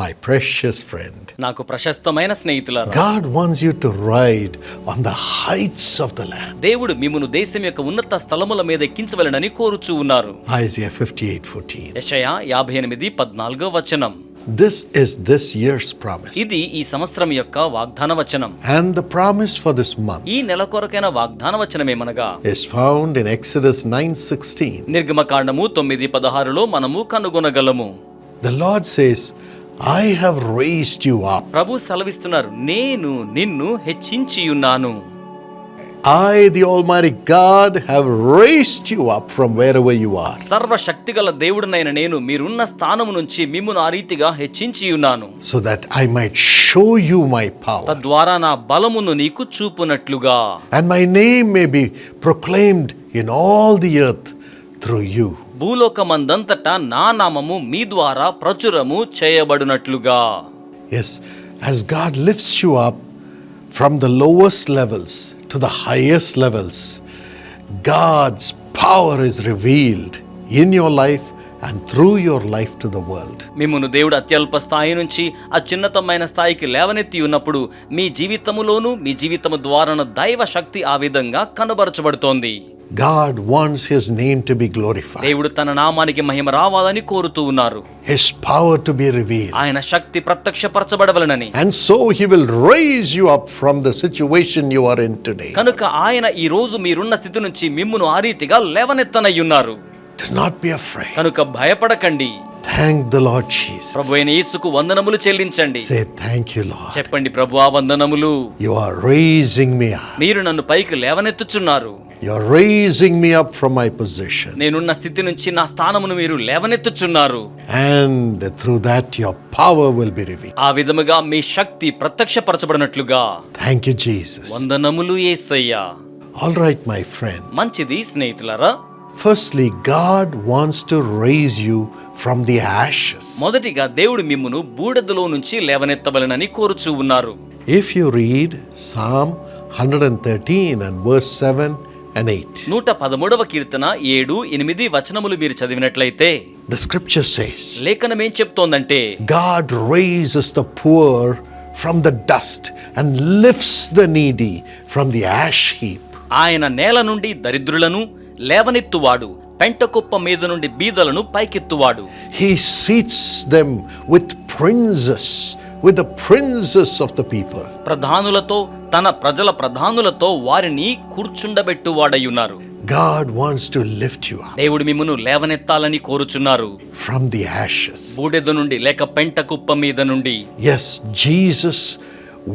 my precious friend. నాకు ప్రశస్తమైన స్నేహితులారా God wants you to ride on the heights of the land. దేవుడు మిమ్మును దేశం యొక్క ఉన్నత స్థలముల మీద ఎక్కించవలెనని కోరుచూ ఉన్నారు Isaiah 58 14. యెషయా యాభై ఎనిమిది పద్నాలుగో వచనం This is this year's promise. ఇది ఈ సంవత్సరం యొక్క వాగ్దాన వచనం And the promise for this month ఈ నెల కొరకైన వాగ్దాన వచనమేమనగా is found in Exodus 9:16. నిర్గమకాండము తొమ్మిది పదహారులో మనము కనుగొనగలము The Lord says, I have raised you up. ప్రభు సెలవిస్తున్నారు నేను నిన్ను హెచ్చించి ఉన్నాను I, the Almighty God, have raised you up from wherever you are. సర్వశక్తిగల దేవుడినైన నేను మీరున్న స్థానము నుంచి మిమ్మును ఆ రీతిగా హెచ్చించి ఉన్నాను so that I might show you my power తద్వారా నా బలమును నీకు చూపునట్లుగా and my name may be proclaimed in all the earth through you. భూలోకమందంతటా నా నామము మీ ద్వారా ప్రచురము చేయబడినట్లుగా. Yes as God lifts you up from the lowest levels to the highest levels God's power is revealed in your life and through your life to the world మిమ్మను దేవుడు అత్యల్ప స్థాయి నుంచి ఆ చిన్నతమైన స్థాయికి లేవనెత్తి ఉన్నప్పుడు మీ జీవితములోనూ మీ జీవితము ద్వారాను దైవ శక్తి ఆ విధంగా కనబరచబడుతోంది. God wants His name to be glorified, దేవుడు తన నామానికి మహిమ రావాలని కోరుతూ ఉన్నారు His power to be revealed. ఆయన శక్తి ప్రత్యక్షపరచబడవలనని And so He will raise you up from the situation you are in today. కనుక ఆయన ఈ రోజు మీరున్న స్థితి నుంచి మిమ్మును ఆ రీతిగా లేవనెత్తనయ్యున్నారు కనుక భయపడకండి. థ్యాంక్ ద లార్డ్ జీసస్ ప్రభు అయిన యేసుకు వందనములు చెల్లించండి. సే థ్యాంక్ యూ లార్డ్ చెప్పండి ప్రభు ఆ వందనములు. You are raising me up మీరు నన్ను పైకి లేవనెత్తుచున్నారు. You are raising me up from my position నేను ఉన్న స్థితి నుంచి నా స్థానమును మీరు లేవనెత్తుచున్నారు. And through that your power will be revealed ఆ విధముగా మీ శక్తి ప్రత్యక్షపరచబడినట్లుగా. థ్యాంక్ యు జీసస్ వందనములు యేసయ్యా. ఆల్ రైట్ మై ఫ్రెండ్ మంచిది స్నేహితులారా. Firstly, God wants to raise you from the ashes. మొదటిగా దేవుడు మిమ్మును బూడిదలో నుంచి లేవనెత్తవలెనని కోరుచూ ఉన్నారు If you read Psalm 113 and verse 7 and 8, నూట పదమూడవ కీర్తన ఏడు ఎనిమిది వచనములు మీరు చదివినట్లయితే the scripture says, లేఖనం ఏం చెప్తోందంటే God raises the poor from the dust and lifts the needy from the ash heap. ఆయన నేల నుండి దరిద్రులను లేవనెత్తువాడు పెంట కుప్ప మీద నుండి బీదలను పైకెత్తువాడు he seats them with princes with the princes of the people ప్రధానులతో తన ప్రజల ప్రధానులతో వారిని కూర్చుండబెట్టువాడై ఉన్నారు God wants to lift you up. దేవుడు మిమ్మును లేవనెత్తాలని కోరుచున్నారు. From the ashes. బూడిద నుండి లేక పెంట కుప్ప మీద నుండి. Yes, Jesus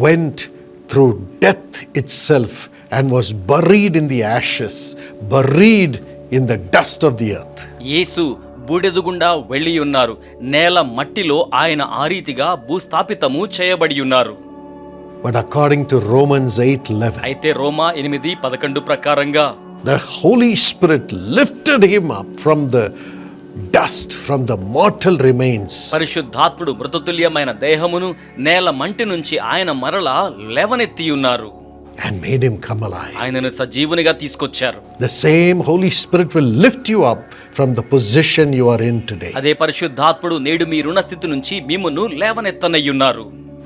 went through death itself and was buried in the ashes, buried in the dust of the earth. యేసు బూడెదు గుండా వెళ్ళి ఉన్నారు నేల మట్టిలో ఆయన ఆ రీతిగా భూస్థాపితము చేయబడి ఉన్నారు But according to Romans 8:11, అయితే రోమా ఎనిమిది పదకొండు ప్రకారంగా the Holy Spirit lifted him up from the dust, from the mortal remains, పరిశుద్ధాత్ముడు మృతతుల్యమైన దేహమును నేల మంటి నుంచి ఆయన మరలా లేవనెత్తి ఉన్నారు and made him come alive. ఆయనను సజీవునిగా తీసుకొచ్చారు The same Holy Spirit will lift you up from the position you are in today. అదే పరిశుద్ధాత్ముడు నేడు మీరున్న స్థితి నుంచి మిమ్మును లేవనెత్తనయ్యున్నారు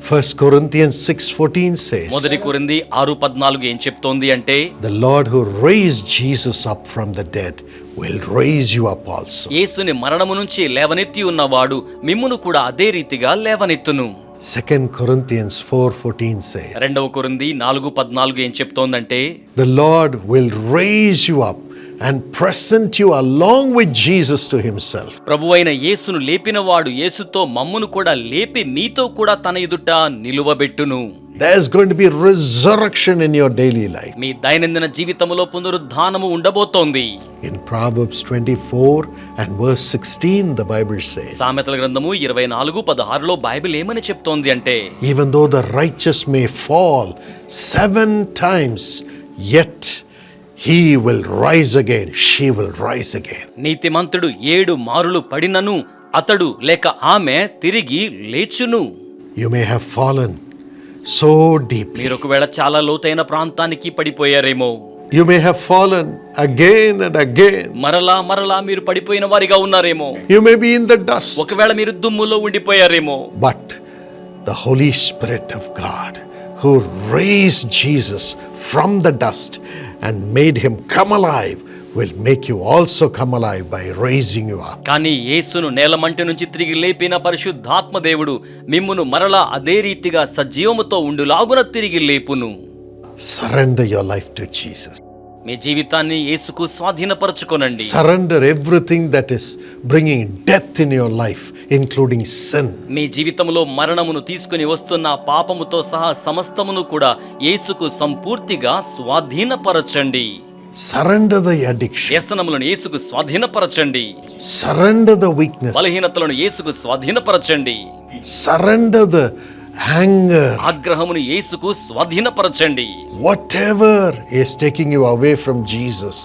1 Corinthians 6:14 says, మొదటి కొరింది ఆరు పద్నాలుగు ఏం చెప్తోంది అంటే The Lord who raised Jesus up from the dead will raise you up also. యేసుని మరణము నుంచి లేవనెత్తి ఉన్నవాడు మిమ్మును కూడా అదే రీతిగా లేవనెత్తును సెకండ్ కొరింతియన్స్ ఫోర్ ఫోర్టీన్ రెండవ కొరింది నాలుగు పద్నాలుగు ఏం చెప్తోందంటే the Lord will raise you up and present you along with Jesus to himself ప్రభు యేసును లేపినవాడు యేసుతో మమ్మును కూడా లేపి మీతో కూడా తన ఎదుట నిలువబెట్టును. Going to be resurrection in your daily life. మీ దైనందిన జీవితములో పునరుద్ధానము ఉండబోతోంది In Proverbs 24 and verse 16, the Bible says, సామెతల గ్రంథము ఇరవై నాలుగు పదహారులో బైబిల్ ఏమని చెప్తోంది అంటే Even though the righteous may fall seven times, yet he will rise again, she will rise again. నీతిమంతుడు ఏడు మారులు పడినను అతడు లేక ఆమె తిరిగి లేచును You may have fallen so deeply, మీరు ఒకవేళ చాలా లోతైన ప్రాంతానికి పడిపోయారేమో You may have fallen again and again. మరలా మరలా మీరు పడిపోయిన వారిగా ఉన్నారేమో You may be in the dust. ఒకవేళ మీరు దుమ్ములో ఉండిపోయారేమో But the Holy Spirit of God, who raised Jesus from the dust and made him come alive, will make you also come alive by raising you up. కానీ యేసును నేలమంటి నుంచి తిరిగి లేపిన పరిశుద్ధాత్మ దేవుడు మిమ్మును మరలా అదే రీతిగా సజీవముతో ఉండులాగున తిరిగి లేపును Surrender your life to Jesus. మీ జీవితాన్ని యేసుకు స్వాధీనపరచుకోనండి Surrender everything that is bringing death in your life, including sin. మీ జీవితంలో మరణమును తీసుకుని వస్తున్న పాపముతో సహా సమస్తమును కూడా యేసుకు సంపూర్తిగా స్వాధీనపరచండి Surrender the addiction. వ్యసనములను యేసుకు స్వాధీనపరచండి Surrender the weakness. బలహీనతలను యేసుకు స్వాధీనపరచండి Surrender the anger. ఆగ్రహమును యేసుకు స్వాధీనపరచండి Whatever is taking you away from Jesus,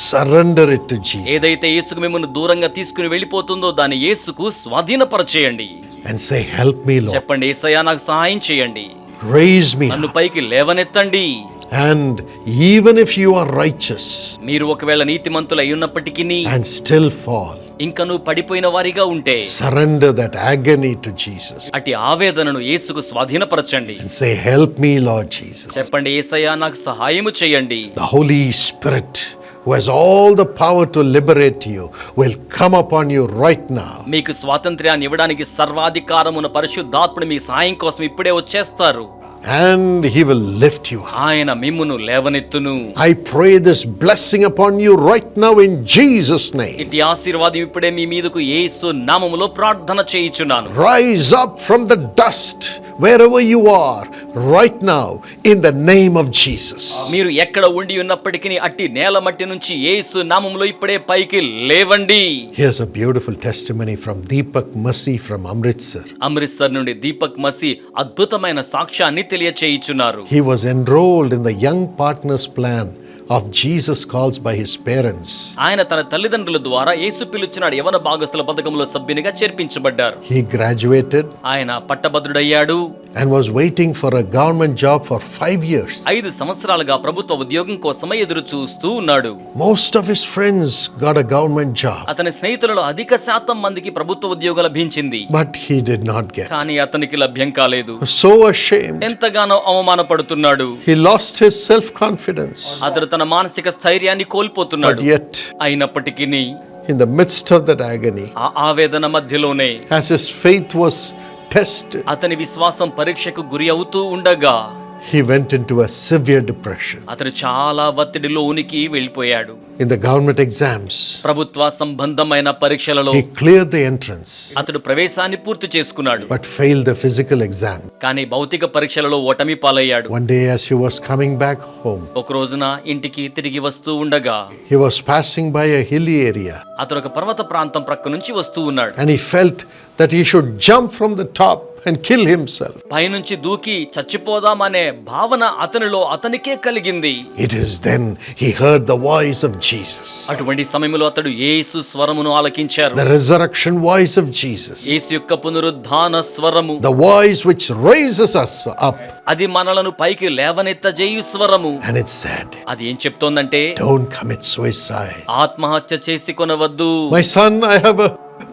surrender it to Jesus ఏదైతే యేసుకు మిమ్మల్ని దూరంగా తీసుకుని వెళ్ళిపోతుందో దాన్ని యేసుకు స్వాధీనపరచేయండి and say, Help me, Lord. చెప్పండి ఏసయ్యా నాకు సహాయం చేయండి Raise me. నన్ను పైకి లేవనెత్తండి and even if you are righteous మీరు ఒకవేళ నీతిమంతులు అయి ఉన్నప్పటికీ అండ్ స్టిల్ ఫాల్ ఇంకా నువ్వు పడిపోయిన వారిగా ఉంటే surrender that agony to Jesus అటు ఆవేదనను యేసుకు స్వాధీనపరచండి. Say help me Lord Jesus చెప్పండి యేసయ్యా నాకు సహాయము చేయండి. The Holy Spirit Who has all the power to liberate you will come upon you మీకు స్వాతంత్రాన్ని ఇవ్వడానికి సర్వాధికారమున పరిశుద్ధాత్ముడు మీ సహాయం కోసం ఇప్పుడే వచ్చేస్తారు. And he will lift you up. ఆయన మిమ్మును లేవనెత్తును I pray this blessing upon you right now in Jesus' name. ఇట్టి ఆశీర్వాదం ఇప్పుడే మీ మీదకు యేసు నామములో ప్రార్థన చేయుచున్నాను Rise up from the dust wherever you are right now in the name of Jesus. మీరు ఎక్కడ ఉండి ఉన్నప్పటికీ అట్టి నేల మట్టి నుంచి యేసు నామములో ఇప్పుడే పైకి లేవండి Here's a beautiful testimony from Deepak Masi from Amritsar. Amritsar నుండి దీపక్ మసి అద్భుతమైన సాక్ష్యాన్ని తెలియచేయుచున్నారు. He was enrolled in the Young Partners Plan of Jesus Calls by his parents. ఆయన తన తల్లిదండ్రుల ద్వారా యేసు పిలుచున్నాడు. యవన భాగస్థుల పథకంలో సభ్యునిగా చేర్పించబడ్డారు. He graduated. ఆయన పట్టభద్రుడయ్యాడు. And was waiting for a government job for five years. ఐదు సంవత్సరాలుగా ప్రభుత్వ ఉద్యోగం కోసమే ఎదురు చూస్తూ ఉన్నాడు Most of his friends got a government job, అతని స్నేహితులలో అధిక శాతం మందికి ప్రభుత్వ ఉద్యోగం లభించింది but he did not get. కానీ అతనికి లభ్యం కాలేదు So ashamed. ఎంతగానో అవమానపడుతున్నాడు He lost his self confidence. అతడు తన మానసిక స్థైర్యాన్ని కోల్పోతున్నాడు But yet, అయినప్పటికీ in the midst of that agony, ఆ ఆవేదన మధ్యలోనే as his faith was tested, అతని విశ్వాసం పరీక్షకు గురి అవుతూ ఉండగా he went into a severe depression. అతడు చాలా ఒత్తిడిలో ఉనికి వెళ్ళిపోయాడు In the government exams, ప్రభుత్వ సంబంధమైన పరీక్షలలో he cleared the entrance అతడు ప్రవేశాన్ని పూర్తి చేసుకున్నాడు but failed the physical exam. కానీ భౌతిక పరీక్షలలో ఓటమి పాలయ్యాడు One day, as he was coming back home, ఒక రోజున ఇంటికి తిరిగి వస్తూ ఉండగా he was passing by a hilly area అతడు ఒక పర్వత ప్రాంతం ప్రక్క నుంచి వస్తూ ఉన్నాడు and he felt that he should jump from the top and kill himself పైనుంచి దూకి చచ్చిపోదామనే భావన అతనిలో అతనికే కలిగింది. It is then he heard the voice of Jesus అటువంటి సమయములో అతడు యేసు స్వరమును ఆలకించారు. The resurrection voice of Jesus యేసు యొక్క పునరుద్ధాన స్వరము. The voice which raises us up అది మనలను పైకి లేవనెత్త జేయు స్వరము. అని ఇట్ సెడ్ అది ఏం చెప్తుందంటే డోంట్ కమిట్ సూసైడ్ ఆత్మహత్య చేసుకొనవద్దు my son I have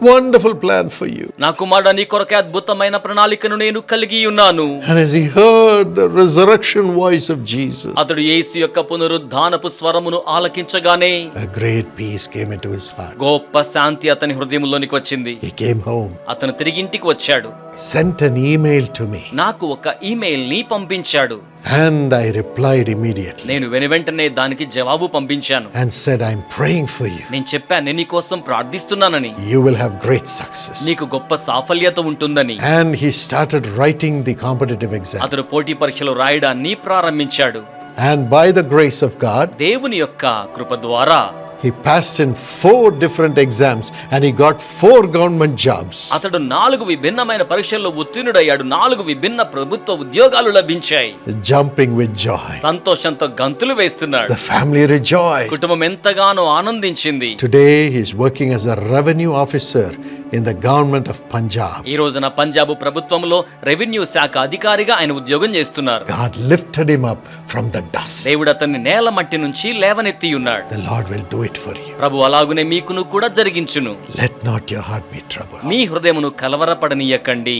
wonderful plan for you. నా కుమారుడు నీ కొరకే అద్భుతమైన ప్రణాళికను నేను కలిగి ఉన్నాను And as he heard the resurrection voice of Jesus, అతడు యేసు యొక్క పునరుద్ధానపు స్వరమును ఆలకించగానే a great peace came into his heart. గొప్ప శాంతి అతని హృదయంలోనికి వచ్చింది He came home, అతను తిరిగి ఇంటికి వచ్చాడు sent an email to me, నాకు ఒక ఈమెయిల్ని పంపించాడు and I replied immediately నేను వెను వెంటనే దానికి జవాబు పంపించాను and said, I'm praying for you. నేను చెప్పాను నేను నీ కోసం ప్రార్థిస్తున్నానని You will have great success. నీకు గొప్ప సాఫల్యత ఉంటుందని And he started writing the competitive exam. అతడు పోటీ పరీక్షలు రాయడాన్ని ప్రారంభించాడు And by the grace of God, దేవుని యొక్క కృప ద్వారా he passed in four different exams and he got four government jobs. అతడు నాలుగు విభిన్నమైన పరీక్షల్లో ఉత్తీర్ణుడయ్యాడు నాలుగు విభిన్న ప్రభుత్వ ఉద్యోగాలు లభించాయి Jumping with joy. సంతోషంతో గంతులు వేస్తున్నాడు The family rejoiced. కుటుంబం ఎంతగానో ఆనందించింది Today, he's working as a revenue officer in the government of Punjab ఈ రోజున పంజాబ్ ప్రభుత్వంలో రెవెన్యూ శాఖ అధికారిగా ఆయన ఉద్యోగం చేస్తున్నారు. God lifted him up from the dust దేవుడు అతన్ని నేల మట్టి నుంచి లేవనెత్తి ఉన్నాడు the Lord will do it for you ప్రభు అలాగనే మీకును కూడా జరిగించును. Let not your heart be troubled మీ హృదయమును కలవరపడనీయకండి.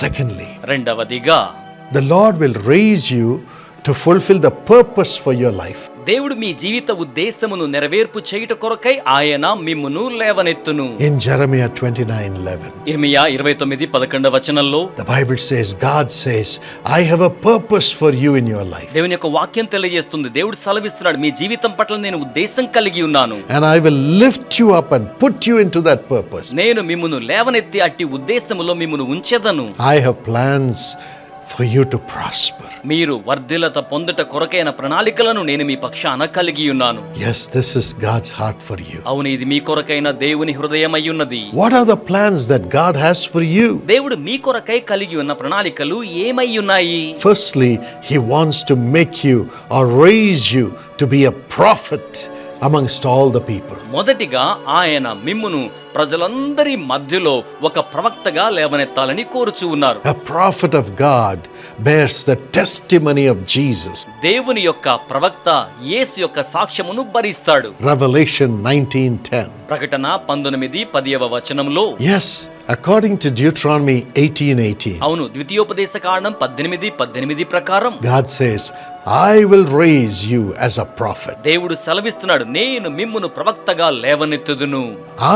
సెకండ్లీ రెండవదిగా the Lord will raise you to fulfil the purpose for your life దేవుడు మీ జీవిత ఉద్దేశమును నెరవేర్పు చేయుట కొరకై ఆయన మిమ్మును లేవనెత్తును In Jeremiah 29 11, ఇర్మియా ఇరవై తొమ్మిది పదకొండవ వచనంలో the Bible says, God says, I have a purpose for you in your life. దేవుని యొక్క వాక్యం తెలియజేస్తుంది దేవుడు సెలవిస్తున్నాడు మీ జీవితం పట్ల నేను ఉద్దేశం కలిగి ఉన్నాను And I will lift you up and put you into that purpose. నేను మిమ్మును లేవనెత్తి అట్టి ఉద్దేశములో మిమ్మును ఉంచెదను I have plans for you to prosper. మీరు వర్ధిలత పొందుట కొరకైన ప్రణాళికలను నేను మీ పక్షాన కలిగి ఉన్నాను Yes, this is God's heart for you. అవును ఇది మీ కొరకైన దేవుని హృదయమై ఉన్నది What are the plans that God has for you? దేవుడు మీ కొరకై కలిగి ఉన్న ప్రణాళికలు ఏమై ఉన్నాయి Firstly, He wants to make you or raise you to be a prophet amongst all the people మొదటిగా ఆయన మిమ్మును ప్రజలందరి మధ్యలో ఒక ప్రవక్తగా లేవనెత్తాలని కోరుచు ఉన్నారు. Of God bears the testimony of Jesus దేవుని యొక్క ప్రవక్త యేసు యొక్క సాక్ష్యమును భరిస్తాడు Revelation 19:10. ప్రకటన పంతొమ్మిది పదియవ వచనంలో Yes, according to Deuteronomy 18:18, అవును ద్వితీయోపదేశ కారణం పద్దెనిమిది పద్దెనిమిది ప్రకారం God says, "I will raise you as a prophet. దేవుడు సెలవిస్తున్నాడు నేను మిమ్మును ప్రవక్తగా లేవనెత్తుదును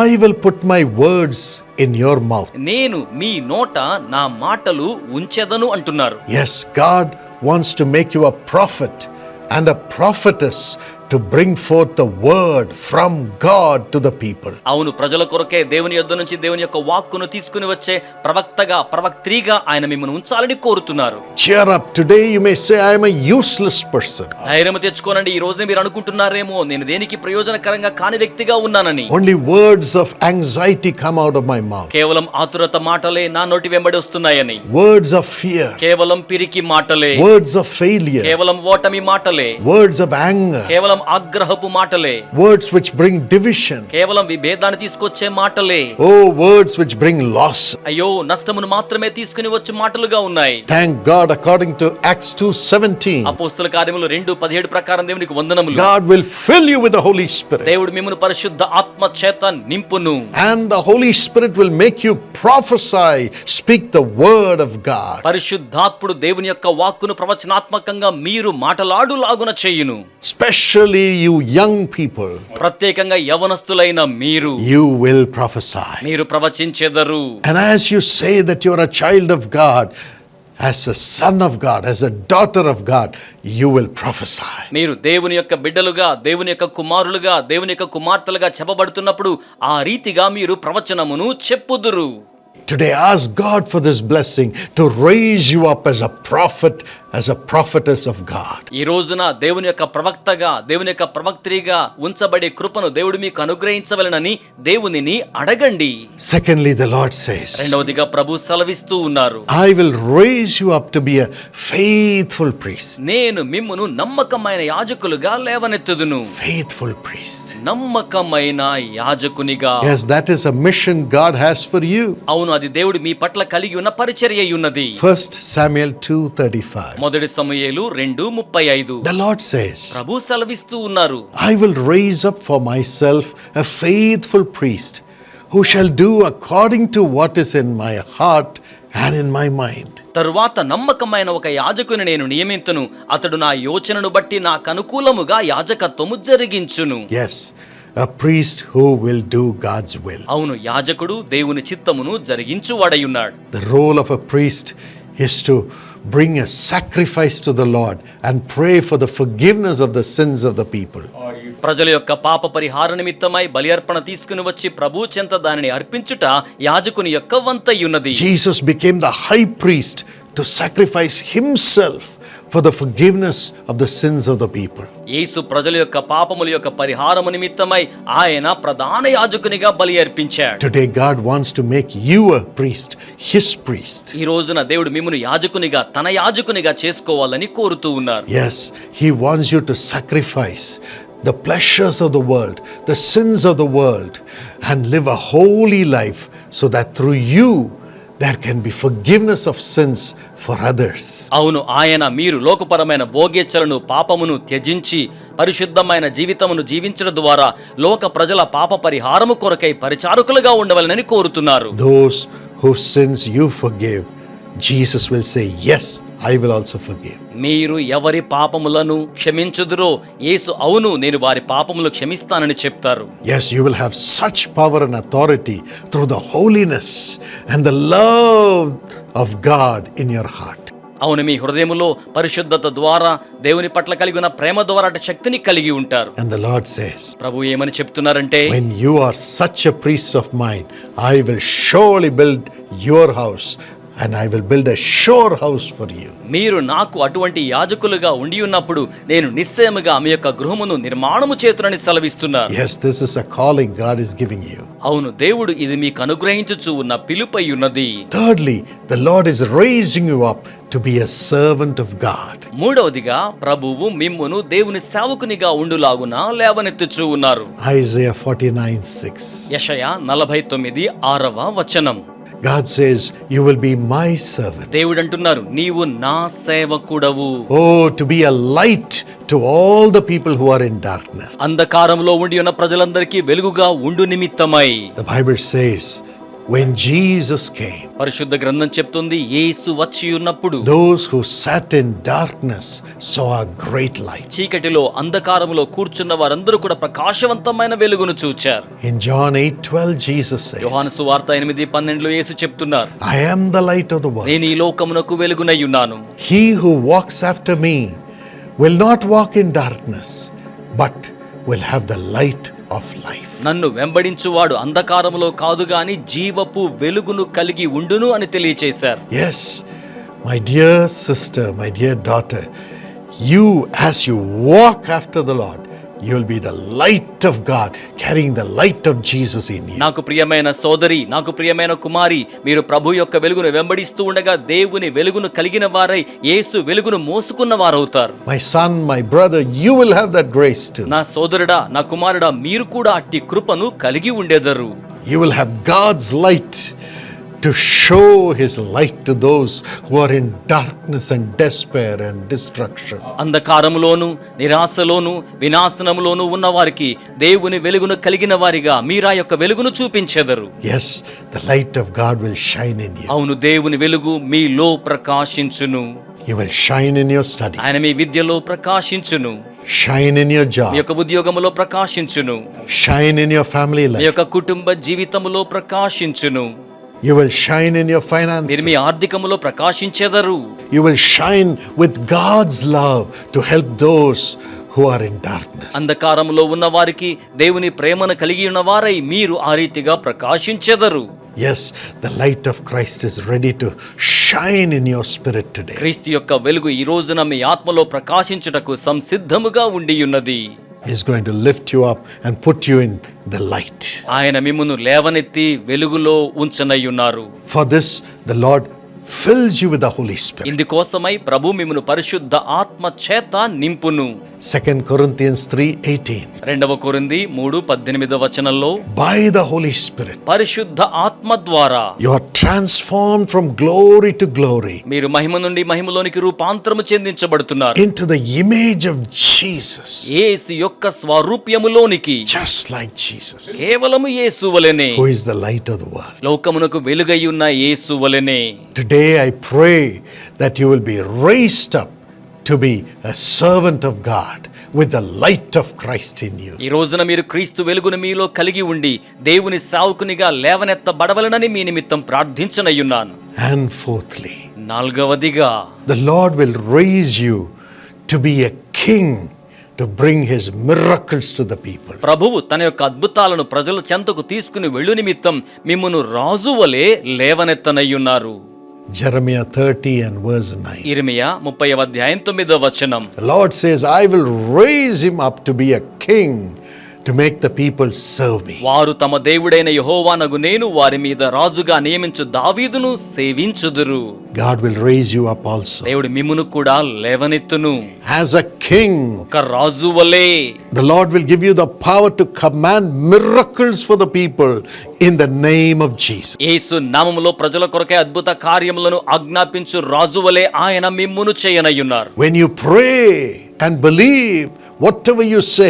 I will put my words in your mouth." నేను మీ నోట నా మాటలు ఉంచెదను అంటున్నారు Yes, God wants to make you a prophet and a prophetess to bring forth the word from God to the people. అవును ప్రజల కొరకే దేవుని యొద్ద నుంచి దేవుని యొక్క వాక్కును తీసుకుని వచ్చే ప్రవక్తగా ప్రవక్త్రిగా ఆయన మిమ్మల్ని ఉంచాలని కోరుతున్నారు. Cheer up. Today you may say, I am a useless person. ధైర్యం తెచ్చుకోనండి. ఈ రోజున మీరు అనుకుంటున్నారేమో. నేను దేనికి ప్రయోజనకరంగా కాని వ్యక్తిగా ఉన్నానని. Only words of anxiety come out of my mouth, కేవలం ఆతురత మాటలే నా నోటి వెంబడి వస్తున్నాయని. Words of fear, కేవలం పిరికి మాటలే. Words of failure, కేవలం ఓటమి మాటలే. Words of anger, కేవలం ఆగ్రహపు మాటలే. వర్డ్స్ విచ్ బ్రింగ్ డివిషన్ కేవలం విభేదాన్ని తీసుకొచ్చే మాటలే. ఓ వర్డ్స్ విచ్ బ్రింగ్ లాస్ అయ్యో నష్టమును మాత్రమే తీసుకుని వచ్చి మాటలుగా ఉన్నాయి. Thank God according to Acts 2 అపోస్తల కార్యములు 2 ప్రకారం దేవునికి వందనములు. God will fill you with the Holy Spirit దేవుడు మిమ్మును పరిశుద్ధ ఆత్మ చేత నింపును. And the Holy Spirit will make you prophesy speak the word of God పరిశుద్ధాత్ముడు దేవుని యొక్క వాక్కును ప్రవచనాత్మకంగా మీరు మాటలాడు లాగున చేయును. Special Especially you young people, ప్రత్యేకంగా యవనస్తులైన మీరు you will prophesy. మీరు ప్రవచించెదరు And as you say that you're a child of God, as a son of God, as a daughter of God, you will prophesy. మీరు దేవుని యొక్క బిడ్డలుగా దేవుని యొక్క కుమారులుగా దేవుని యొక్క కుమార్తెలుగా చెప్పబడుతున్నప్పుడు ఆ రీతిగా మీరు ప్రవచనమును చెప్పుదురు Today, ask God for this blessing to raise you up as a prophet, as a prophetess of God. ఈ రోజున దేవుని యొక్క ప్రవక్తగా దేవుని యొక్క ప్రవక్త్రిగా ఉంచబడే కృపను దేవుడు మీకు అనుగ్రహించవలనని దేవునిని అడగండి Secondly, the Lord says, రెండవదిగా ప్రభు సెలవిస్తూ ఉన్నారు I will raise you up to be a faithful priest. నేను మిమ్మును నమ్మకమైన యాజకులుగా లేవనెత్తుదును Faithful priest. నమ్మకమైన యాజకునిగా Yes, that is a mission God has for you. అవును అది దేవుడు మీ పట్ల కలిగి ఉన్న పరిచర్య ఉన్నది First Samuel 2:35. మొదటి సమయలు రెండు ముప్పై ఐదు. ద లాట్ సేస్ ప్రభు సెలవిస్తూ ఉన్నారు. I will raise up for myself a faithful priest who shall do according to what is in my heart and in my mind తరువాత నమ్మకమైన ఒక యాజకుని నేను నియమితును. అతడు నా యోచనను బట్టి నాకు అనుకూలముగా యాజకత్వము జరిగించును. Yes A priest who will do God's will. అవును యాజకుడు దేవుని చిత్తమును జరిగించువాడయున్నాడు. The role of a priest is to bring a sacrifice to the Lord and pray for the forgiveness of the sins of the people. ప్రజల యొక్క పాప పరిహార నిమిత్తమై బలి అర్పణ తీసుకుని వచ్చి ప్రభు చెంత దానిని అర్పించుట యాజకుని యొక్క వంతయున్నది Jesus became the high priest to sacrifice himself for the forgiveness of the sins of the people. యేసు ప్రజల యొక్క పాపముల యొక్క పరిహారము నిమిత్తమై ఆయన ప్రధాన యాజకునిగా బలి అర్పించాడు Today, God wants to make you a priest, his priest. ఈ రోజున దేవుడు మిమ్మను యాజకునిగా తన యాజకునిగా చేసుకోవాలని కోరుతూ ఉన్నారు Yes, He wants you to sacrifice the pleasures of the world, the sins of the world, and live a holy life so that through you there can be forgiveness of sins for others. అవును ఆయన మీరు లోకపరమైన భోగేచ్ఛలను పాపమును త్యజించి పరిశుద్ధమైన జీవితమును జీవించడం ద్వారా లోక ప్రజల పాప పరిహారము కొరకై పరిచారకులుగా ఉండవలనని కోరుతున్నారు Those whose sins you forgive, Jesus will say, Yes, I will also forgive. మీరు ఎవరి పాపములను క్షమించుదురో యేసు అవును నేను వారి పాపములు క్షమిస్తానని చెప్తారు Yes, you will have such power and authority through the holiness and the love of God in your heart. అవును మీ హృదయములో పరిశుద్ధత ద్వారా దేవుని పట్ల కలిగి ఉన్న ప్రేమ ద్వారా అటు శక్తిని కలిగి ఉంటారు And the Lord says, ప్రభు ఏమని చెప్తున్నారంటే When you are such a priest of mine, I will surely build your house and I will build a sure house for you. మీరు నాకు అటువంటి యాజకులుగా ఉండి ఉన్నప్పుడు నేను నిశ్చయముగా మీ యొక్క గృహమును నిర్మాణము చేతునని సెలవిస్తున్నారు Yes, this is a calling God is giving you. అవును దేవుడు ఇది మీకు అనుగ్రహించుచు ఉన్న పిలుపై ఉన్నది Thirdly, the Lord is raising you up to be a servant of God. మూడవదిగా ప్రభువు మిమ్మును దేవుని సేవకునిగా ఉండులాగున లేవనెత్తుచూ ఉన్నారు Isaiah 49 6. యషయ నలభై తొమ్మిది ఆరవ వచనం God says, You will be my servant. దేవుడు అంటున్నారు నీవు నా సేవకుడవు Oh, to be a light to all the people who are in darkness. అంధకారంలో ఉండి ఉన్న ప్రజలందరికీ వెలుగుగా ఉండు నిమిత్తమై The Bible says, when Jesus came, పరిశుద్ధ గ్రంథం చెప్తుంది యేసు వచ్చి ఉన్నప్పుడు those who sat in darkness saw a great light. చీకటిలో అంధకారములో కూర్చున్న వారందరూ కూడా ప్రకాశవంతమైన వెలుగును చూచారు In John 8 12, Jesus says, యోహాను సువార్త ఎనిమిది పన్నెండులో యేసు చెప్తున్నారు I am the light of the world. నేను ఈ లోకమునకు వెలుగునై ఉన్నాను He who walks after me will not walk in darkness, but will have the light of life. నన్ను వెంబడించువాడు అంధకారములో కాదు గాని జీవపు వెలుగును కలిగి ఉండును అని తెలియచేశారు Yes, my dear sister, my dear daughter, you, as you walk after the Lord, you'll be the light of God, carrying the light of Jesus in you. నాకు ప్రియమైన సోదరి నాకు ప్రియమైన కుమారి మీరు ప్రభు యొక్క వెలుగును వెంబడిస్తూ ఉండగా దేవుని వెలుగును కలిగిన వారై యేసు వెలుగును మోసుకున్న వారవుతారు My son, my brother, you will have that grace too. నా సోదరుడా నా కుమారుడా మీరు కూడా అట్టి కృపను కలిగి ఉండేదరు You will have God's light to show His light to those who are in darkness and despair and destruction. అంధకారములోను నిరాశలోను వినాశనములోను ఉన్న వారికి దేవుని వెలుగును కలిగిన వారిగా మీరా యొక్క వెలుగును చూపించెదరు Yes, the light of God will shine in you. అవును దేవుని వెలుగు మీలో ప్రకాశించును You will shine in your ఆయన studies, మీ విద్యలో ప్రకాశించును shine in your me job, యొక్క ఉద్యోగములో ప్రకాశించును shine in your family me life. యొక్క కుటుంబ జీవితములో ప్రకాశించును You will shine in your మీరు finances. మీ ఆర్థికములో ప్రకాశించెదరు You will shine with God's love to help those who are in darkness. అంధకారములో ఉన్న వారికి దేవుని ప్రేమను కలిగి ఉన్న వారై మీరు ఆ రీతిగా ప్రకాశించెదరు Yes, the light of Christ is ready to shine in your spirit today. క్రీస్తు యొక్క వెలుగు ఈ రోజున మీ ఆత్మలో ప్రకాశించుటకు సంసిద్ధముగా ఉండి ఉన్నది He's going to lift you up and put you in the light. ఆయన మిమ్మును లేవనెత్తి వెలుగులో ఉంచనయ్యున్నారు for this the Lord Fills you with the Holy Spirit. ఇందుకోసమై ప్రభు మిమ్మును పరిశుద్ధ ఆత్మ చేత నింపును 2 Corinthians 3:18. రెండవ మూడు పద్దెనిమిదవ వచనంలో By the Holy Spirit, పరిశుద్ధ ఆత్మ ద్వారా you are transformed from glory to glory మీరు మహిమ నుండి మహిమలోనికి రూపాంతరము చెందించబడుతున్నారు into the image of Jesus. యేసు యొక్క స్వరూప్యములోనికి Just like Jesus, కేవలము యేసు వలెనే who is the light of the world. లోకమునకు వెలుగై ఉన్న యేసు వలెనే Today, I pray that you will be raised up to be a servant of God with the light of Christ in you. ఈ రోజున మీరు క్రీస్తు వెలుగును మీలో కలిగి ఉండి దేవుని సావుకునిగా లేవనెత్తబడవలనని మీ నిమిత్తం ప్రార్థించనయ్యున్నాను And fourthly, నాలుగవదిగా the Lord will raise you to be a king to bring his miracles to the people. ప్రభువు తన యొక్క అద్భుతాలను ప్రజల చెంతకు తీసుకుని వెళ్ళు నిమిత్తం మిమ్మును రాజు వలె లేవనెత్తనయ్యున్నారు Jeremiah 30 and verse 9. ఇరిమియా ముప్పై అధ్యాయం తొమ్మిదో వచనం The Lord says, I will raise him up to be a to make the people serve me. వారు తమ దేవుడైన యహోవానగు నేను వారి మీద రాజుగా నియమించు దావీదును సేవించుదురు God will raise you up also. దేవుడు మిమ్మును కూడా లేవనెత్తును As a king, ఒక రాజు వలే the Lord will give you the power to command miracles for the people in the name of Jesus. యేసు నామములో ప్రజల కొరకే అద్భుత కార్యములను ఆజ్ఞాపించు రాజు వలె ఆయన మిమ్మును చేయనయ్యున్నారు When you pray and whatever you say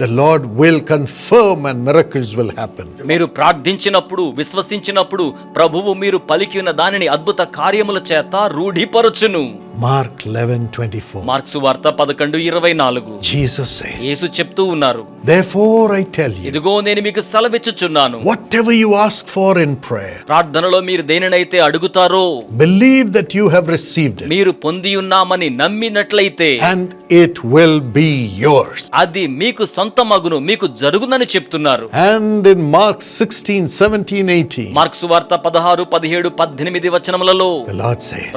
the Lord will confirm and miracles will happen మీరు ప్రార్థించినప్పుడు విశ్వసించినప్పుడు ప్రభువు మీరు పలికిన దానిని అద్భుత కార్యముల చేత రూఢిపరచును Mark 11 24. మార్క్సు వార్త పదకొండు ఇరవై నాలుగు says, యేసు చెప్తూ ఉన్నారు I tell you, ఇదిగో నేను మీకు సెలవిచ్చుచున్నాను whatever you ask for in prayer, ప్రార్థనలో మీరు దేనినైతే అడుగుతారో that you have received it, మీరు పొంది ఉన్నామని నమ్మినట్లయితే and it will be yours. అది మీకు సొంత మగును మీకు జరుగునని చెప్తున్నారు And in Mark 16 17 18, మార్క్సు వార్త పదహారు పదిహేడు పద్దెనిమిది వచనములలో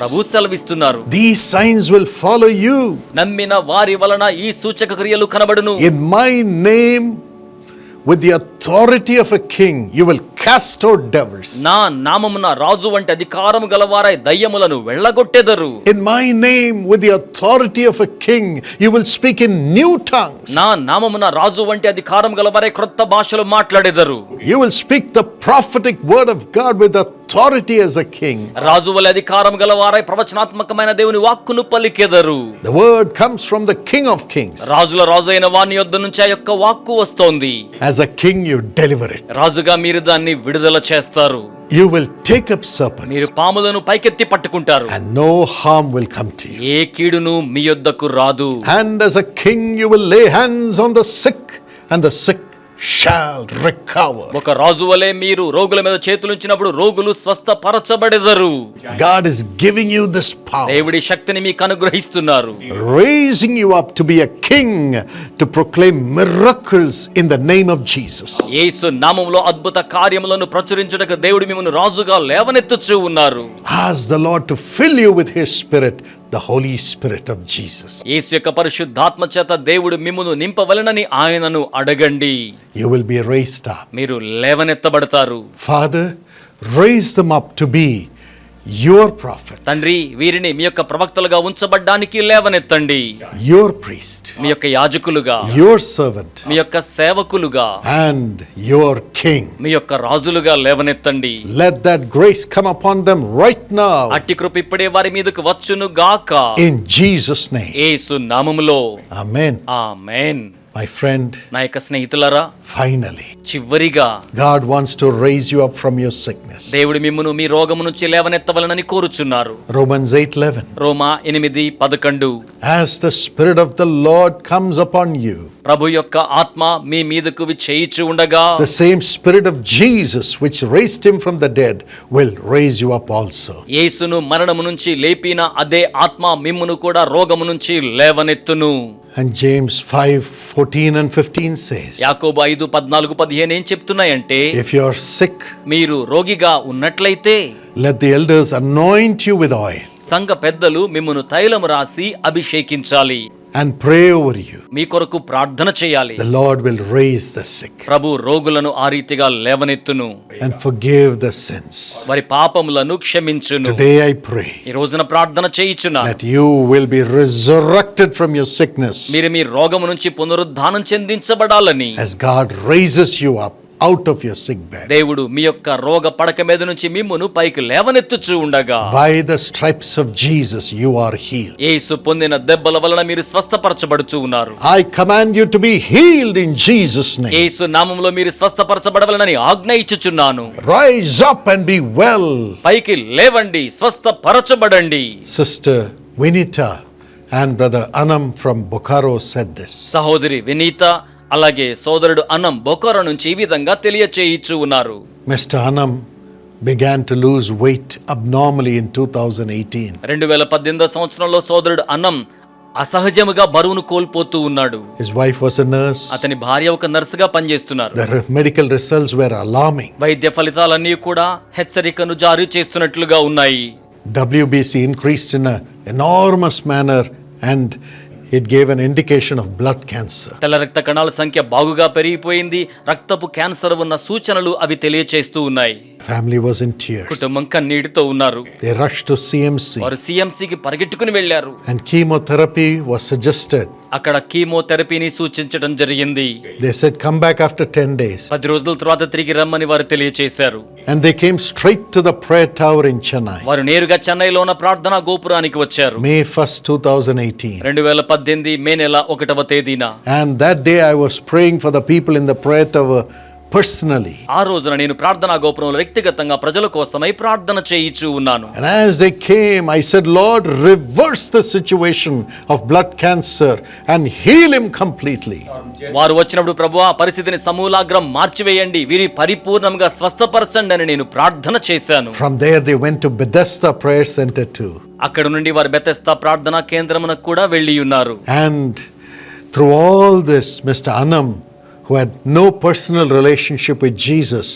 ప్రభు సెలవిస్తున్నారు These signs will follow you. నమ్మిన వారి వలన ఈ సూచక క్రియలు కనబడును In my name, with the authority of a king, you will cast out devils. నా నామమున రాజు వంటి అధికారము గలవారై దయ్యములను వెళ్ళగొట్టెదరు In my name, with the authority of a king, you will speak in new tongues. నా నామమున రాజు వంటి అధికారం గలవారై క్రొత్త భాషలు మాట్లాడెదరు You will speak the prophetic word of God with authority as a king. రాజు వలె అధికారం గలవారై ప్రవచనాత్మకమైన దేవుని వాక్కును పలికెదరు The word comes from the king of kings. రాజుల రాజు అయిన వాని యొద్ద నుంచి ఆ యొక్క వాక్కు వస్తోంది As a king, you deliver it. రాజుగా మీరు దాన్ని విడుదల చేస్తారు You will take up మీరు serpents, పాములను పైకెత్తి పట్టుకుంటారు and no harm will come to you. ఏ కీడును మీ యొద్దకు రాదు And as a king, you will lay hands on the sick, and the sick shall recover. ఒక రాజు వలె మీరు రోగుల మీద చేతులుంచినప్పుడు రోగులు స్వస్థపరచబడెదరు God is giving you this power, దేవుడి శక్తిని మీకు అనుగ్రహిస్తున్నారు raising you up to be a king to proclaim miracles in the name of Jesus. యేసు నామములో అద్భుత కార్యములను ప్రచురించుటకు దేవుడు మిమ్మల్ని రాజుగా లేవనెత్తుచూ ఉన్నారు Ask the Lord to fill you with His Spirit, the Holy Spirit of Jesus. యేసు యొక్క పరిశుద్ధాత్మ చేత దేవుడు మిమ్మును నింపవలనని ఆయనను అడగండి You will be raised up. మీరు లేవనెత్తబడతారు Father, raise them up to be your prophet, తండ్రి వీరిని మీ యొక్క ప్రవక్తలుగా ఉంచబడ్డానికి లేవనెత్తండి your priest, మీ యొక్క యాజకులుగా your servant, మీ యొక్క సేవకులుగా and your king. మీ యొక్క రాజులుగా లేవనెత్తండి Let that grace come upon them right now అట్టి కృప ఇప్పుడే వారి మీదకు వచ్చును గాక in Jesus' name. యేసు నామములో Amen. ఆమేన్ My friend, నా యొక్క స్నేహితులరా finally, చివరిగా God wants to raise you up from your sickness. దేవుడు మిమ్మును మీ రోగము నుంచి లేవనెత్తవలనని కోరుచున్నారు Romans 8:11. రోమా ఎనిమిది పదకొండు As the Spirit of the Lord comes upon you, ప్రభు యొక్క ఆత్మ మీ మీదకు చేయిచు ఉండగా the same Spirit of Jesus which raised him from the dead will raise you up also. యేసును మరణము నుంచి లేపిన అదే ఆత్మ మిమ్మును కూడా రోగము నుంచి లేవనెత్తును And James 5 14 and 15 says, యాకోబు ఐదు పద్నాలుగు పదిహేను ఏం చెప్తున్నాయంటే If you are sick, మీరు రోగిగా ఉన్నట్లయితే let the elders anoint you with oil సంఘ పెద్దలు మిమ్మును తైలము రాసి అభిషేకించాలి and pray over you. మీ కొరకు ప్రార్థన చేయాలి The Lord will raise the sick ప్రభు రోగులను ఆ రీతిగా లేవనెత్తును and forgive the sins. వారి పాపములను క్షమించును Today I pray ఈ రోజున ప్రార్థన చేయించున్నా that you will be resurrected from your sickness మీరు మీ రోగము నుంచి పునరుద్ధానం చెందించబడాలని as God raises you up out of your sick bed. దేవుడు మీ యొక్క రోగ పడక మీద నుంచి మిమ్మును పైకి లేవనెత్తుచూ ఉండగా By the stripes of Jesus, you are healed. యేసు పొందిన దెబ్బల వలన మీరు స్వస్థపరచబడుచూ ఉన్నారు I command you to be healed in Jesus' name. యేసు నామంలో మీరు స్వస్థపరచబడవలనని ఆజ్ఞ ఇచ్చుచున్నాను Rise up and be well. పైకి లేవండి స్వస్థపరచబడండి Sister Vinita and Brother Anam from Bokaro said this. సహోదరి వినీత అలాగే సోదరుడు అన్నం బొకోర నుంచి ఈ విధంగా తెలియచేయిచు ఉన్నారు Mr. Anam began to lose weight abnormally in 2018. రెండు వేల పద్దెనిమిదో సంవత్సరంలో సోదరుడు అన్నం అసహజముగా బరువును కోల్పోతూ ఉన్నాడు His wife was a nurse. అతని భార్య ఒక నర్సుగా పనిచేస్తున్నారు The re- medical results were alarming. వైద్య ఫలితాలన్నీ కూడా హెచ్చరికను జారీ చేస్తున్నట్లుగా ఉన్నాయి WBC increased in an enormous manner it gave an indication of blood cancer. తెల్ల రక్త కణాల సంఖ్య బాగుగా పెరిగిపోయింది రక్తపు క్యాన్సర్ ఉన్న సూచనలు అవి తెలియచేస్తూ ఉన్నాయి Family was in tears. కుటుంబం కన్నీటితో ఉన్నారు They rushed to CMC వారు సిఎంసికి పరిగెట్టుకుని వెళ్ళారు and chemotherapy was suggested. అక్కడ కీమోథెరపీని సూచించడం జరిగింది They said, Come back after 10 days. పది రోజుల తర్వాత తిరిగి రమ్మని వారు తెలియచేశారు And they came straight to the prayer tower in Chennai, వారు నేరుగా చెన్నైలో ఉన్న ప్రార్థనా గోపురానికి వచ్చారు May 1st, 2018. రెండు వేల పద్దెనిమిది మే నెల ఒకటవ తేదీన And that day I was praying for the people in the prayer tower personally. ఆ రోజున నేను ప్రార్థనా గోపురంలో వ్యక్తిగతంగా ప్రజల కోసమై ప్రార్థన చేయిచూ ఉన్నాను And as they came, I said, Lord, reverse the situation of blood cancer and heal him completely. వారు వచ్చినప్పుడు ప్రభు ఆ పరిస్థితిని సమూలాగ్రం మార్చివేయండి వీరి పరిపూర్ణంగా స్వస్థపరచండి అని నేను ప్రార్థన చేశాను From there, they went to Bethesda Prayer Center too. అక్కడ నుండి వారు బెతెస్తా ప్రార్థనా కేంద్రమునకు కూడా వెళ్ళి ఉన్నారు And through all this, Mr. Anam, who had no personal relationship with Jesus,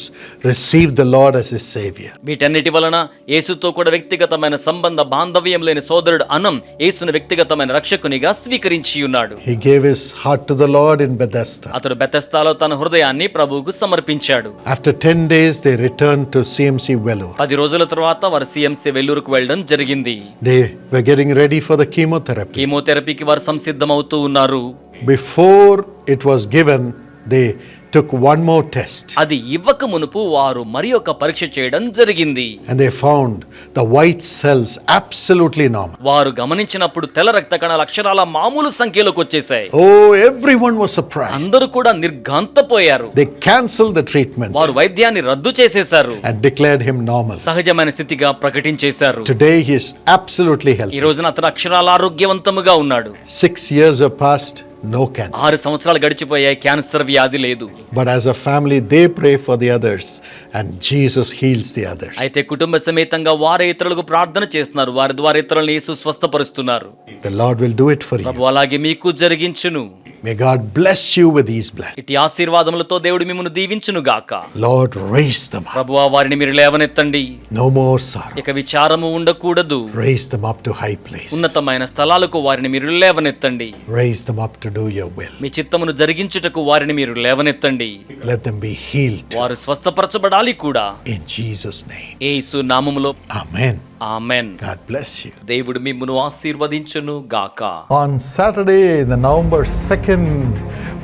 received the Lord as his Savior. వీటన్నిటి వలన యేసుతో కూడా వ్యక్తిగతమైన సంబంధ బాంధవ్యం లేని సోదరుడు అనం యేసును వ్యక్తిగతమైన రక్షకునిగా స్వీకరించి ఉన్నాడు He gave his heart to the Lord in Bethesda. అతడు బెతెస్తాలో తన హృదయాన్ని ప్రభువుకు సమర్పించాడు After 10 days, they returned to CMC Vellore. పది రోజుల తర్వాత వారు సిఎంసి వెల్లూరుకు వెళ్ళడం జరిగింది They were getting ready for the chemotherapy. కీమోథెరపీకి వారు సంసిద్ధమవుతూ ఉన్నారు Before it was given, they took one more test అది ఇవ్వక మునుపు వారు మరి ఒక పరీక్ష చేయడం జరిగింది and they found the white cells absolutely normal. వారు గమనించినప్పుడు తెల్ల రక్త కణాల అక్షరాల మామూలు సంఖ్యలోకి వచ్చేసాయి Oh, everyone was surprised. అందరూ కూడా నిర్ఘాంతపోయారు They canceled the treatment వారు వైద్యాన్ని రద్దు చేసేశారు and declared him normal. సహజమైన స్థితిగా ప్రకటించేశారు Today he is absolutely ఈ healthy. రోజున అతను అక్షరాల ఆరోగ్యవంతముగా ఉన్నాడు Six years have passed, no cancer. ఆరు సంవత్సరాలు గడిచిపోయాయి క్యాన్సర్ వ్యాధి లేదు But as a family, they pray for the others And Jesus heals the others. అయితే కుటుంబ సమేతంగా వారే ఇతరులకు ప్రార్థన చేస్తున్నారు వారి ద్వారా ఇతరులను యేసు స్వస్థపరుస్తున్నారు The Lord will do it for you. ప్రభు అలాగే మీకు జరిగించును May God bless you with these blessings. ఇటు ఆశీర్వాదములతో దేవుడు మిమ్మల్ని దీవించును గాక Lord, raise them up. ప్రభు వారిని మీరు లేవనెత్తండి No more sorrow. ఇక విచారము ఉండకూడదు Raise them up to high places. ఉన్నతమైన స్థలాలకు వారిని మీరు లేవనెత్తండి Raise them up to do your will. మీ చిత్తమును జరిగించుటకు వారిని మీరు లేవనెత్తండి Let them be healed వారు స్వస్థపరచబడాలి కూడా in Jesus' name. యేసు నామములో Amen. Amen God bless you. దేవుడు మిమ్మును ఆశీర్వదించును గాక On Saturday, the November 2nd,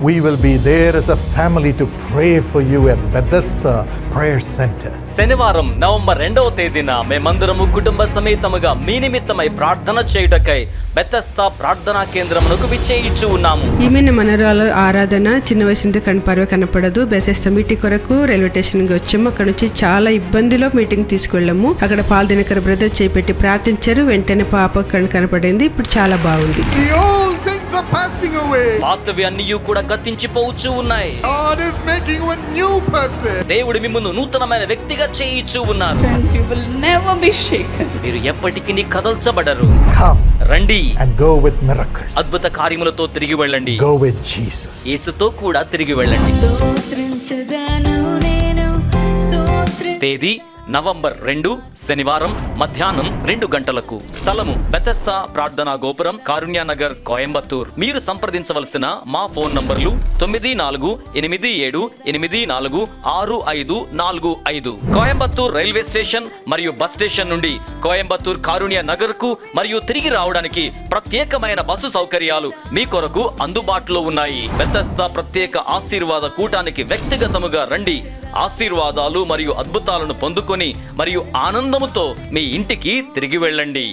we will be there as a family to pray for you at Bethesda Prayer Center. శనివారం November రెండవ తేదీన మేమందరము కుటుంబ సమేతముగా మీ నిమిత్తమై ప్రార్థన చేయుటకై బెతస్తా ప్రార్థనా కేంద్రమునకు విచ్చేయిచ్చు ఉన్నాము. ఈమె మనరాలు ఆరాధన చిన్న వయసు నుంచి కనపరవ కనపడదు. బెసెస్త మీటింగ్ కొరకు రైల్వే స్టేషన్కి వచ్చాము. అక్కడ నుంచి చాలా ఇబ్బందిలో మీటింగ్ తీసుకెళ్ళాము. అక్కడ పాల్దినకర బ్రదర్ చేపెట్టి ప్రార్థించారు. వెంటనే పాప కను కనపడింది. ఇప్పుడు చాలా బాగుంది. The old things are passing away. పాతవి అన్నీ కూడా గతించిపోవచ్చు ఉన్నాయి. God is making you a new person. దేవుడు మిమ్మల్ని నూతనమైన వ్యక్తిగా చేయిచ్చు ఉన్నారు. Friends, you will never be shaken. మీరు ఎప్పటికీ కదల్చబడరు. రండి. And go with miracles. అద్భుత కార్యములతో తిరిగి వెళ్ళండి Go with Jesus. యేసుతో కూడా తిరిగి వెళ్ళండి తేదీ నవంబర్ రెండు శనివారం మధ్యాహ్నం రెండు గంటలకు. స్థలము బెతస్తా ప్రార్థనా గోపురం కారుణ్య నగర్ కోయంబత్తూర్. మీరు సంప్రదించవలసిన మా ఫోన్ నంబర్లు తొమ్మిది నాలుగు ఎనిమిది ఏడు ఎనిమిది నాలుగు ఆరు ఐదు నాలుగు ఐదు. కోయంబత్తూర్ రైల్వే స్టేషన్ మరియు బస్ స్టేషన్ నుండి కోయంబత్తూర్ కారుణ్య నగర్కు మరియు తిరిగి రావడానికి ప్రత్యేకమైన బస్సు సౌకర్యాలు మీ కొరకు అందుబాటులో ఉన్నాయి. బెతస్తా ప్రత్యేక ఆశీర్వాద కూటానికి వ్యక్తిగతముగా రండి. ఆశీర్వాదాలు మరియు అద్భుతాలను పొందుకొని మరియు ఆనందముతో మీ ఇంటికి తిరిగి వెళ్ళండి.